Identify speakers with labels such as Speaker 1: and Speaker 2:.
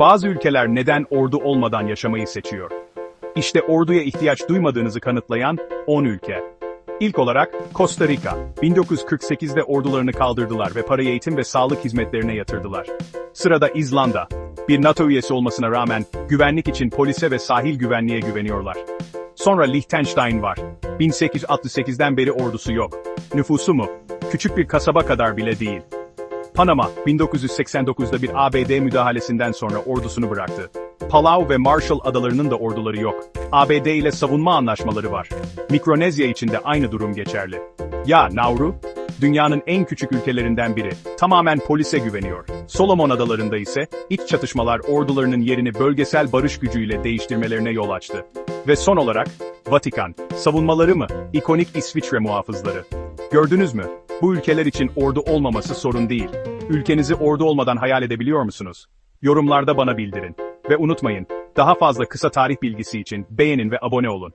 Speaker 1: Bazı ülkeler neden ordu olmadan yaşamayı seçiyor? İşte orduya ihtiyaç duymadığınızı kanıtlayan 10 ülke. İlk olarak Costa Rica. 1948'de ordularını kaldırdılar ve parayı eğitim ve sağlık hizmetlerine yatırdılar. Sırada İzlanda. Bir NATO üyesi olmasına rağmen güvenlik için polise ve sahil güvenliğe güveniyorlar. Sonra Liechtenstein var. 1868'den beri ordusu yok. Nüfusu mu? Küçük bir kasaba kadar bile değil. Panama, 1989'da bir ABD müdahalesinden sonra ordusunu bıraktı. Palau ve Marshall adalarının da orduları yok. ABD ile savunma anlaşmaları var. Mikronezya için de aynı durum geçerli. Ya Nauru? Dünyanın en küçük ülkelerinden biri. Tamamen polise güveniyor. Solomon adalarında ise iç çatışmalar ordularının yerini bölgesel barış gücüyle değiştirmelerine yol açtı. Ve son olarak, Vatikan. Savunmaları mı? İkonik İsviçre muhafızları. Gördünüz mü? Bu ülkeler için ordu olmaması sorun değil. Ülkenizi ordu olmadan hayal edebiliyor musunuz? Yorumlarda bana bildirin. Ve unutmayın, daha fazla kısa tarih bilgisi için beğenin ve abone olun.